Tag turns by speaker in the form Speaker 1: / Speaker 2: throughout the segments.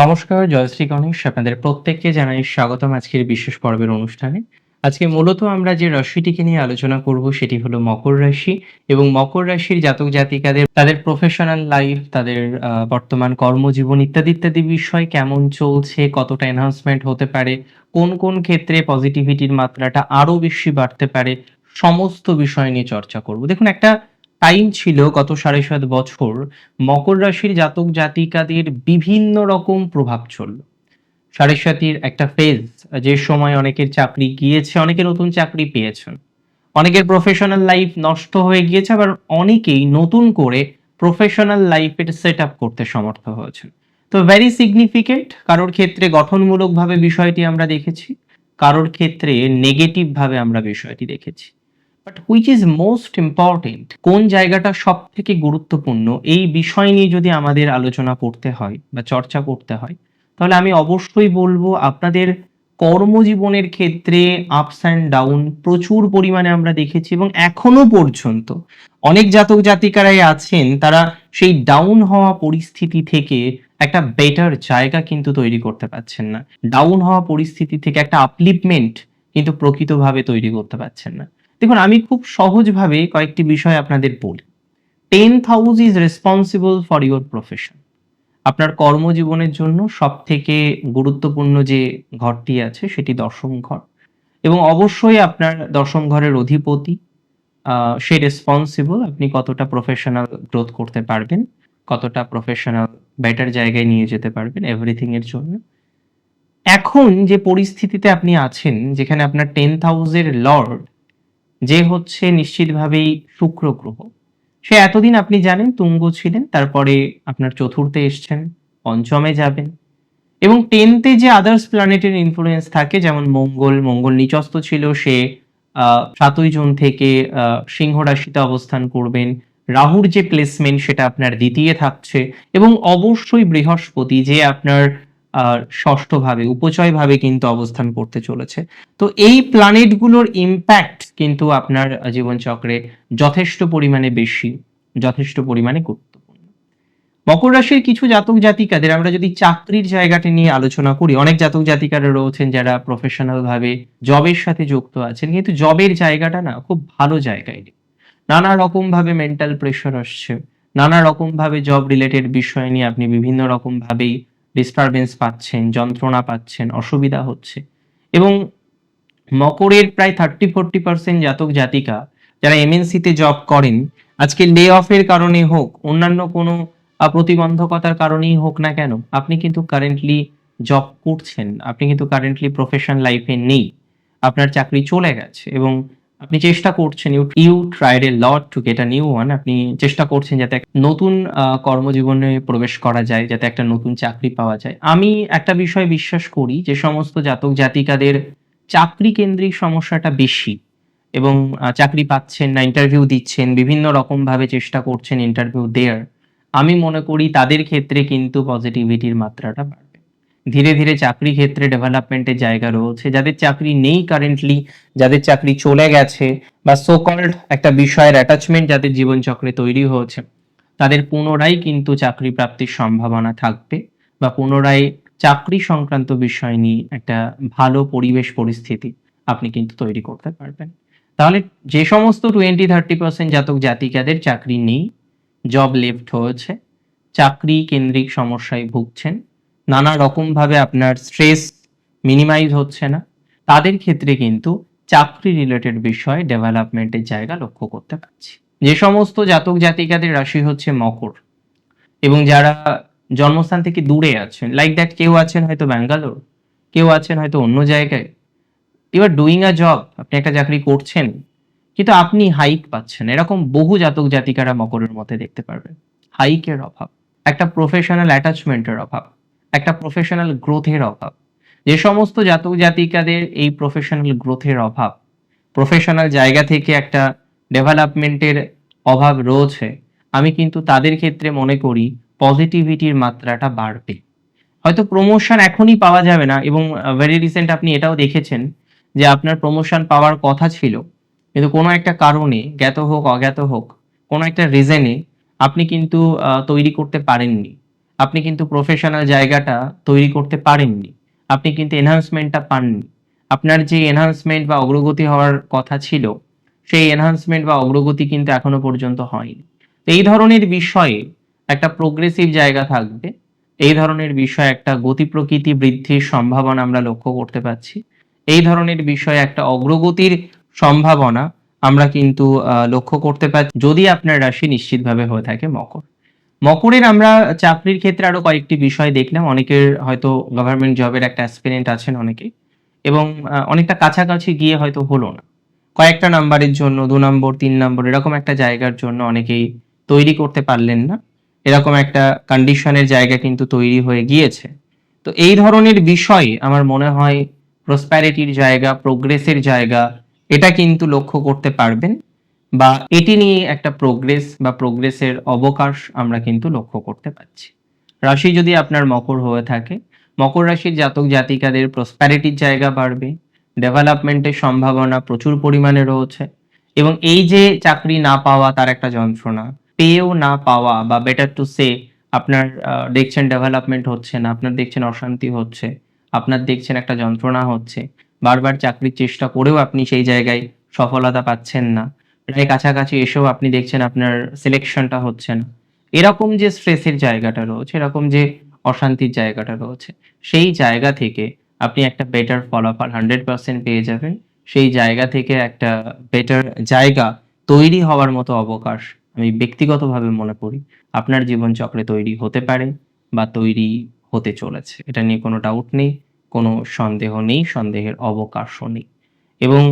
Speaker 1: নমস্কার জয়শ্রী গণেশ। আপনাদের প্রত্যেককে জানাই স্বাগতম আজকের বিশেষ পর্বের অনুষ্ঠানে। আজকে মূলত আমরা যে রাশিটিকে নিয়ে আলোচনা করব, সেটি হলো মকর রাশি এবং মকর রাশির জাতক জাতিকাদের, তাদের প্রফেশনাল লাইফ তাদের বর্তমান কর্মজীবন ইত্যাদি ইত্যাদি বিষয় কেমন চলছে, কতটা এনহান্সমেন্ট হতে পারে, কোন কোন ক্ষেত্রে পজিটিভিটির মাত্রাটা আরও বেশি বাড়তে পারে, সমস্ত বিষয় নিয়ে চর্চা করব। দেখুন, একটা টাইম ছিল গত সাড়ে সাত বছর মকর রাশির জাতক জাতিকাদের বিভিন্ন রকম প্রভাব চলল। সাড়ে সাতির একটা ফেজ যে সময় অনেকের চাকরি গিয়েছে, অনেকে নতুন চাকরি পেয়েছেন। অনেকের প্রফেশনাল লাইফ নষ্ট হয়ে গিয়েছে, আবার অনেকেই নতুন করে প্রফেশনাল লাইফের সেট আপ করতে সমর্থ হয়েছেন। তো ভেরি সিগনিফিকেন্ট কারোর ক্ষেত্রে গঠনমূলকভাবে বিষয়টি আমরা দেখেছি, কারোর ক্ষেত্রে নেগেটিভ ভাবে আমরা বিষয়টি দেখেছি। But which is most important কোন জায়গাটা সব থেকে গুরুত্বপূর্ণ, এই বিষয় নিয়ে যদি আমাদের আলোচনা করতে হয় বা চর্চা করতে হয়, তাহলে আমি অবশ্যই বলব আপনাদের কর্মজীবনের ক্ষেত্রে আপস অ্যান্ড ডাউন প্রচুর পরিমাণে আমরা দেখেছি এবং এখনও পর্যন্ত অনেক জাতক জাতিকারাই আছেন, তারা সেই ডাউন হওয়া পরিস্থিতি থেকে একটা বেটার জায়গা কিন্তু তৈরি করতে পারছেন না। ডাউন হওয়া পরিস্থিতি থেকে একটা আপলিপমেন্ট কিন্তু প্রকৃতভাবে তৈরি করতে পারছেন না। দেখুন, আমি খুব সহজভাবে কয়েকটি বিষয় আপনাদের বলি। Tenth house is responsible for your profession আপনার কর্মজীবনের জন্য সব থেকে গুরুত্বপূর্ণ যে ঘরটি আছে, সেটি দশম ঘর। এবং অবশ্যই আপনার দশম ঘরের অধিপতি সে রেসপন্সিবল আপনি কতটা প্রফেশনাল গ্রোথ করতে পারবেন, কতটা প্রফেশনাল বেটার জায়গায় নিয়ে যেতে পারবেন এভরিথিং এর জন্য। এখন যে পরিস্থিতিতে আপনি আছেন, যেখানে আপনার টেন্থ হাউসের লর্ড যে হচ্ছে নিশ্চিতভাবেই শুক্র গ্রহ। সে এতদিন আপনি জানেন তুঙ্গ ছিলেন, তারপরে আপনার চতুর্থে এসছেন, পঞ্চমে যাবেন এবং টেনতে যে আদার্স প্ল্যানেটের ইনফ্লুয়েন্স থাকে, যেমন মঙ্গল মঙ্গল নিচস্ত ছিল, সে সাতই জুন থেকে সিংহ রাশিতে অবস্থান করবেন। রাহুর যে প্লেসমেন্ট সেটা আপনার দ্বিতীয় থাকছে এবং অবশ্যই বৃহস্পতি যে আপনার আহ, ষষ্ঠ ভাবে উপচয় ভাবে কিন্তু অবস্থান করতে চলেছে। তো এই প্ল্যানেটগুলোর ইম্প্যাক্ট কিন্তু আপনার জীবনচক্রে যথেষ্ট পরিমাণে বেশি যথেষ্ট পরিমাণে গুরুত্বপূর্ণ। মকর রাশির কিছু জাতক জাতিকাদের আমরা যদি চাকরির জায়গাটি নিয়ে আলোচনা করি অনেক জাতক জাতিকারা রয়েছেন যারা প্রফেশনাল ভাবে জবের সাথে যুক্ত আছেন কিন্তু জবের জায়গাটা না খুব ভালো জায়গায় নানা রকম ভাবে মেন্টাল প্রেশার আসছে নানা রকম ভাবে জব রিলেটেড বিষয় নিয়ে আপনি বিভিন্ন রকম ভাবেই ডিস্টারবেন্স পাচ্ছেন, যন্ত্রণা পাচ্ছেন, অসুবিধা হচ্ছে। এবং মকরের প্রায় থার্টি ফোরটি পার্সেন্ট জাতক জাতিকা যারা এমএনসিতে জব করেন, আজকে লে অফের কারণে হোক, অন্যান্য কোনো প্রতিবন্ধকতার কারণেই হোক না কেন, আপনি কিন্তু কারেন্টলি জব করছেন, আপনি কিন্তু কারেন্টলি প্রফেশন লাইফে নেই, আপনার চাকরি চলে গেছে এবং আপনি চেষ্টা করছেন you you tried a lot to get a new one আপনি চেষ্টা করছেন যাতে নতুন কর্মজীবনে প্রবেশ করা যায়, যাতে একটা নতুন চাকরি পাওয়া যায়। আমি একটা বিষয় বিশ্বাস করি যে সমস্ত জাতক জাতিকাদের চাকরি কেন্দ্রিক সমস্যাটা বেশি এবং চাকরি পাচ্ছেন না ইন্টারভিউ দিচ্ছেন, বিভিন্ন রকম ভাবে চেষ্টা করছেন ইন্টারভিউ দেয়ার। আমি মনে করি তাদের ক্ষেত্রে কিন্তু পজিটিভিটির মাত্রাটা বাড়বে। ধীরে ধীরে চাকরি ক্ষেত্রে ডেভেলপমেন্টের জায়গা রয়েছে। যাদের চাকরি নেই কারেন্টলি যাদের চাকরি চলে গেছে বা সোকল্ড একটা বিষয়ের অ্যাটাচমেন্ট যাদের জীবনচক্রে তৈরি হয়েছে, তাদের পুনরায় কিন্তু চাকরি প্রাপ্তির সম্ভাবনা থাকবে বা পুনরায় চাকরি সংক্রান্ত বিষয় নিয়ে একটা ভালো পরিবেশ পরিস্থিতি আপনি কিন্তু তৈরি করতে পারবেন। তাহলে যে সমস্ত টোয়েন্টি থার্টি পার্সেন্ট জাতক জাতিকাদের চাকরি নেই জব লেফট হয়েছে, চাকরি কেন্দ্রিক সমস্যায় ভুগছেন নানা রকমভাবে আপনার স্ট্রেস মিনিমাইজ হচ্ছে না। তাদের ক্ষেত্রে কিন্তু চাকরি রিলেটেড বিষয়ে ডেভেলপমেন্টের জায়গা লক্ষ্য করতে পারছি। যে সমস্ত জাতক জাতিকাদের রাশি হচ্ছে মকর এবং যারা জন্মস্থান থেকে দূরে আছেন লাইক দ্যাট কেউ আছেন হয়তো ব্যাঙ্গালোর, কেউ আছেন হয়তো অন্য জায়গায় আর ডুইং আ জব আপনি একটা চাকরি করছেন, কিন্তু আপনি হাইক পাচ্ছেন। এরকম বহু জাতক জাতিকারা মকরের মধ্যে দেখতে পারবেন। হাইকের অভাব, একটা প্রফেশনাল অ্যাটাচমেন্টের অভাব। একটা প্রফেশনাল গ্রোথের অভাব। যে সমস্ত জাতক জাতিকাদের এই প্রফেশনাল গ্রোথের অভাব প্রফেশনাল জায়গা থেকে একটা ডেভেলপমেন্টের অভাব রয়েছে, আমি কিন্তু তাদের ক্ষেত্রে মনে করি পজিটিভিটির মাত্রাটা বাড়বে। হয়তো প্রমোশন এখনই পাওয়া যাবে না এবং ভেরি রিসেন্ট আপনি এটাও দেখেছেন যে আপনার প্রমোশন পাওয়ার কথা ছিল, কিন্তু কোনো একটা কারণে, জ্ঞাত হোক, অজ্ঞাত হোক, কোনো একটা রিজনে আপনি কিন্তু তৈরি করতে পারেননি। আপনি কিন্তু প্রফেশনাল জায়গাটা তৈরি করতে পারেননি। আপনি কিন্তু এনহান্সমেন্টটা পাননি। আপনার যে এনহান্সমেন্ট বা অগ্রগতি হওয়ার কথা ছিল, সেই এনহান্সমেন্ট বা অগ্রগতি কিন্তু এখনও পর্যন্ত হয়নি। এই ধরনের বিষয়ে একটা প্রোগ্রেসিভ জায়গা থাকবে। এই ধরনের বিষয়ে একটা গতি প্রকৃতি বৃদ্ধির সম্ভাবনা আমরা লক্ষ্য করতে পারছি। এই ধরনের বিষয়ে একটা অগ্রগতির সম্ভাবনা আমরা কিন্তু লক্ষ্য করতে পারছি। যদি আপনার রাশি নিশ্চিতভাবে হয়ে থাকে মকর। মকরের আমরা চাকরির ক্ষেত্রে আরও কয়েকটি বিষয় দেখলাম। অনেকের হয়তো গভর্নমেন্ট জবের একটা অ্যাসপিরেন্ট আছেন অনেকেই এবং অনেকটা কাছাকাছি গিয়ে হয়তো হলো না। কয়েকটা নাম্বারের জন্য, দু নম্বর তিন নম্বর এরকম একটা জায়গার জন্য অনেকেই তৈরি করতে পারলেন না। এরকম একটা কন্ডিশনের জায়গা কিন্তু তৈরি হয়ে গিয়েছে। তো এই ধরনের বিষয় আমার মনে হয় প্রসপ্যারিটির জায়গা প্রোগ্রেসের জায়গা, এটা কিন্তু লক্ষ্য করতে পারবেন। বা এটি নিয়ে একটা প্রোগ্রেস বা প্রোগ্রেসের অবকাশ আমরা কিন্তু লক্ষ্য করতে পারছি। রাশি যদি আপনার মকর হয়ে থাকে, মকর রাশির জাতক জাতিকাদের প্রসপ্যারিটির জায়গা বাড়বে ডেভেলপমেন্টের সম্ভাবনা প্রচুর পরিমাণে রয়েছে এবং এই যে চাকরি না পাওয়া তার একটা যন্ত্রণা পেয়েও না পাওয়া বা বেটার টু সে আপনার দেখছেন ডেভেলপমেন্ট হচ্ছে না, আপনার দেখছেন অশান্তি হচ্ছে, আপনার দেখছেন একটা যন্ত্রণা হচ্ছে, বারবার চাকরির চেষ্টা করেও আপনি সেই জায়গায় সফলতা পাচ্ছেন না প্রায় কাছাকাছি এসেও আপনি দেখছেন আপনার সিলেকশনটা হচ্ছে না। এরকম যে স্ট্রেসের জায়গাটা রয়েছে, এরকম যে অশান্তির জায়গাটা রয়েছে, সেই জায়গা থেকে আপনি একটা বেটার ফলাফল হান্ড্রেড পার্সেন্ট পেয়ে যাবেন। সেই জায়গা থেকে একটা বেটার জায়গা তৈরি হওয়ার মতো অবকাশ আমি ব্যক্তিগতভাবে মনে করি আপনার জীবনচক্রে তৈরি হতে পারে বা তৈরি হতে চলেছে। এটা নিয়ে কোনো ডাউট নেই, কোনো সন্দেহ নেই, সন্দেহের অবকাশও নেই। এবং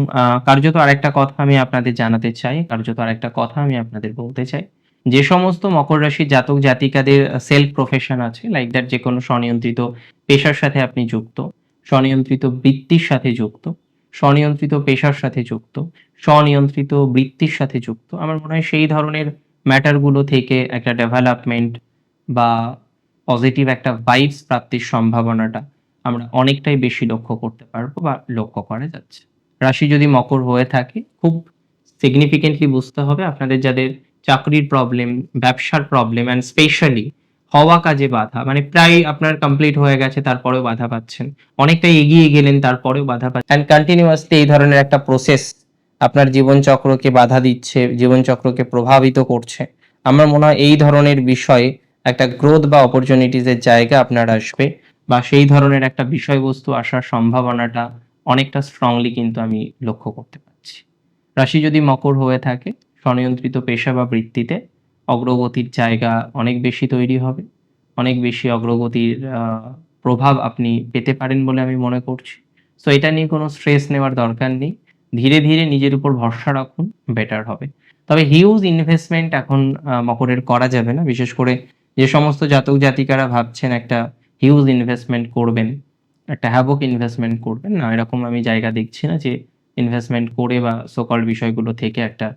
Speaker 1: কার্যত আরেকটা কথা আমি আপনাদের জানাতে চাই, কার্যত আরেকটা কথা আমি আপনাদের বলতে চাই। যে সমস্ত মকর রাশির জাতক জাতিকাদের সেলফ প্রফেশন আছে লাইক দ্যাট যে কোনো স্বনিয়ন্ত্রিত পেশার সাথে আপনি যুক্ত, স্বনিয়ন্ত্রিত বৃত্তির সাথে যুক্ত, স্বনিয়ন্ত্রিত পেশার সাথে যুক্ত, স্বনিয়ন্ত্রিত বৃত্তির সাথে যুক্ত। আমার মনে হয় সেই ধরনের ম্যাটারগুলো থেকে একটা ডেভেলপমেন্ট বা পজিটিভ একটা ভাইবস প্রাপ্তির সম্ভাবনাটা আমরা অনেকটাই বেশি লক্ষ্য করতে পারব বা লক্ষ্য করা যাচ্ছে। রাশি যদি মকর হয়ে থাকে, খুব সিগনিফিকেন্টলি বুঝতে হবে আপনাদের যাদের চাকরির প্রবলেম ব্যবসার প্রবলেম অ্যান্ড স্পেশালি হওয়া কাজে বাধা মানে প্রায় আপনার কমপ্লিট হয়ে গেছে, তারপরেও বাধা পাচ্ছেন। অনেকটা এগিয়ে গেলেন, তারপরেও বাধা পাচ্ছেন। অ্যান্ড কন্টিনিউয়াসলি এই ধরনের একটা প্রসেস আপনার জীবনচক্রকে বাধা দিচ্ছে, জীবনচক্রকে প্রভাবিত করছে। আমার মনে হয় এই ধরনের বিষয়ে একটা গ্রোথ বা অপরচুনিটিসের জায়গা আপনার আসবে, বা সেই ধরনের একটা বিষয়বস্তু আসার সম্ভাবনাটা অনেকটা স্ট্রংলি কিন্তু আমি লক্ষ্য করতে পারছি। রাশি যদি মকর হয়ে থাকে, স্বনিয়ন্ত্রিত পেশা বা বৃত্তিতে অগ্রগতির জায়গা অনেক বেশি তৈরি হবে। অনেক বেশি অগ্রগতির প্রভাব আপনি পেতে পারেন বলে আমি মনে করছি। সো এটা নিয়ে কোনো স্ট্রেস নেওয়ার দরকার নেই। ধীরে ধীরে নিজের উপর ভরসা রাখুন বেটার হবে। তবে হিউজ ইনভেস্টমেন্ট এখন মকরের করা যাবে না। বিশেষ করে যে সমস্ত জাতক জাতিকারা ভাবছেন একটা হিউজ ইনভেস্টমেন্ট করবেন একটা হ্যাভক ইনভেস্টমেন্ট করবেন। না, এরকম আমি জায়গা দেখছি না যে ইনভেস্টমেন্ট করে বা সকল বিষয়গুলো থেকে একটা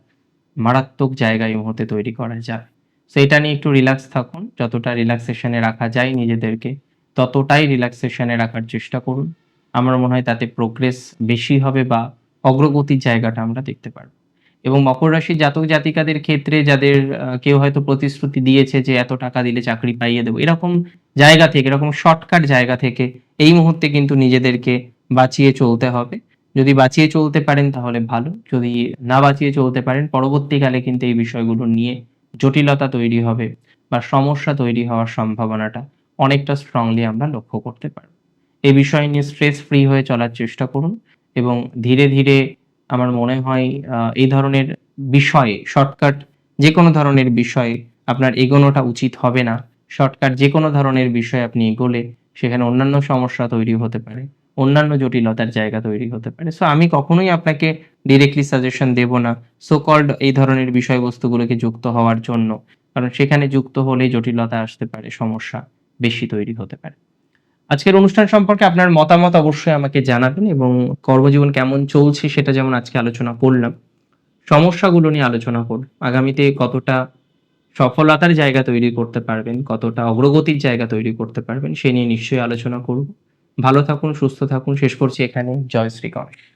Speaker 1: মারাত্মক জায়গা এই মুহূর্তে তৈরি করা যায়। সো এটা নিয়ে একটু রিল্যাক্স থাকুন। যতটা রিল্যাক্সেশনে রাখা যায় নিজেদেরকে, ততটাই রিল্যাক্সেশনে রাখার চেষ্টা করুন। আমার মনে হয় তাতে প্রোগ্রেস বেশি হবে বা অগ্রগতির জায়গাটা আমরা দেখতে পারব। এবং মকর রাশির জাতক জাতিকাদের ক্ষেত্রে যাদের কেউ হয়তো প্রতিশ্রুতি দিয়েছে যে এত টাকা দিলে চাকরি পাইয়ে দেবো, এরকম জায়গা থেকে, এরকম শর্টকাট জায়গা থেকে এই মুহূর্তে কিন্তু নিজেদেরকে বাঁচিয়ে চলতে হবে। যদি বাঁচিয়ে চলতে পারেন তাহলে ভালো, যদি না বাঁচিয়ে চলতে পারেন পরবর্তীকালে কিন্তু এই বিষয়গুলো নিয়ে জটিলতা তৈরি হবে বা সমস্যা তৈরি হওয়ার সম্ভাবনাটা অনেকটা স্ট্রংলি আমরা লক্ষ্য করতে পারব। এই বিষয় নিয়ে স্ট্রেস ফ্রি হয়ে চলার চেষ্টা করুন এবং ধীরে ধীরে আমার মনে হয় এই ধরনের বিষয়ে শর্টকাট যে কোনো ধরনের বিষয়ে আপনার এগোনোটা উচিত হবে না। শর্টকাট যে কোনো ধরনের বিষয়ে আপনি এগোলে সেখানে অন্যান্য সমস্যা তৈরি হতে পারে, অন্যান্য জটিলতার জায়গা তৈরি হতে পারে। সো আমি কখনোই আপনাকে ডিরেক্টলি সাজেশন দেব না সো কল্ড এই ধরনের বিষয়বস্তুগুলোকে যুক্ত হওয়ার জন্য। কারণ সেখানে যুক্ত হলেই জটিলতা আসতে পারে, সমস্যা বেশি তৈরি হতে পারে। আজকের অনুষ্ঠান সম্পর্কে আপনার মতামত অবশ্যই আমাকে জানাবেন এবং কর্মজীবন কেমন চলছে সেটা যেমন আজকে আলোচনা করলাম। সমস্যাগুলো নিয়ে আলোচনা করুন আগামীতে কতটা সফলতার জায়গা তৈরি করতে পারবেন, কতটা অগ্রগতির জায়গা তৈরি করতে পারবেন, সে নিয়ে নিশ্চয়ই আলোচনা করব। ভালো থাকুন, সুস্থ থাকুন। শেষ করছি এখানে। জয় শ্রী গণেশ।